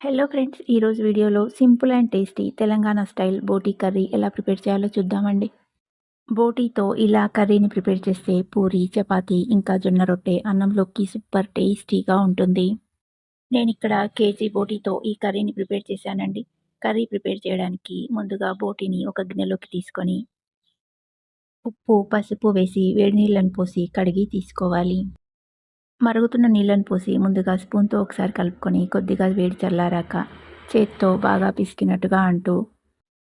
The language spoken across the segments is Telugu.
హలో ఫ్రెండ్స్ ఈరోజు వీడియోలో simple and tasty Telangana style boti curry ఎలా ప్రిపేర్ చేయాలో చూద్దామండి. బోటీతో ఇలా కర్రీని ప్రిపేర్ చేస్తే పూరి చపాతి ఇంకా జొన్న రొట్టె అన్నంలోకి సూపర్ టేస్టీగా ఉంటుంది. నేను ఇక్కడ కేజీ బోటీతో ఈ కర్రీని ప్రిపేర్ చేశానండి. కర్రీ ప్రిపేర్ చేయడానికి ముందుగా బోటీని ఒక గిన్నెలోకి తీసుకొని ఉప్పు పసుపు వేసి వేడి నీళ్ళను పోసి కడిగి తీసుకోవాలి. మరుగుతున్న నీళ్ళని పోసి ముందుగా స్పూన్తో ఒకసారి కలుపుకొని కొద్దిగా వేడి చల్లారాక చేత్తో బాగా పిసికినట్టుగా అంటూ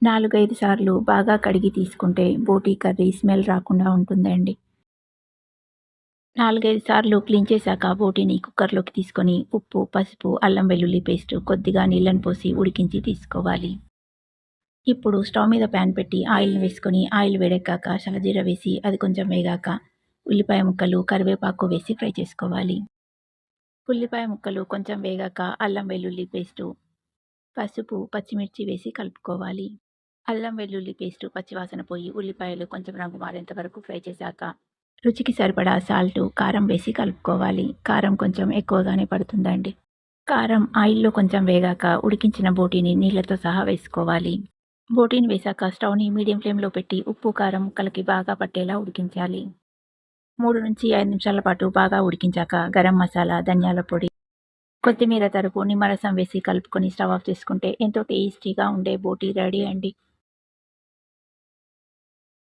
నాలుగైదు సార్లు బాగా కడిగి తీసుకుంటే బోటీ కర్రీ స్మెల్ రాకుండా ఉంటుందండి. నాలుగైదు సార్లు క్లీన్ చేశాక బోటీని కుక్కర్లోకి తీసుకొని ఉప్పు పసుపు అల్లం వెల్లుల్లి పేస్ట్ కొద్దిగా నీళ్ళని పోసి ఉడికించి తీసుకోవాలి. ఇప్పుడు స్టవ్ మీద ప్యాన్ పెట్టి ఆయిల్ని వేసుకొని ఆయిల్ వేడెక్కాక షాజీర వేసి అది కొంచెం వేగాక ఉల్లిపాయ ముక్కలు కరివేపాకు వేసి ఫ్రై చేసుకోవాలి. ఉల్లిపాయ ముక్కలు కొంచెం వేగాక అల్లం వెల్లుల్లి పేస్టు పసుపు పచ్చిమిర్చి వేసి కలుపుకోవాలి. అల్లం వెల్లుల్లి పేస్టు పచ్చివాసన పోయి ఉల్లిపాయలు కొంచెం రంగు మారేంత వరకు ఫ్రై చేశాక రుచికి సరిపడా సాల్ట్ కారం వేసి కలుపుకోవాలి. కారం కొంచెం ఎక్కువగానే పడుతుందండి. కారం ఆయిల్లో కొంచెం వేగాక ఉడికించిన బోటీని నీళ్ళతో సహా వేసుకోవాలి. బోటీని వేశాక స్టవ్ని మీడియం ఫ్లేమ్లో పెట్టి ఉప్పు కారం ముక్కలకి బాగా పట్టేలా ఉడికించాలి. మూడు నుంచి ఐదు నిమిషాల పాటు బాగా ఉడికించాక గరం మసాలా ధనియాల పొడి కొత్తిమీర తరుపు నిమ్మరసం వేసి కలుపుకొని స్టవ్ ఆఫ్ చేసుకుంటే ఎంతో టేస్టీగా ఉండే బోటీ రెడీ అండి.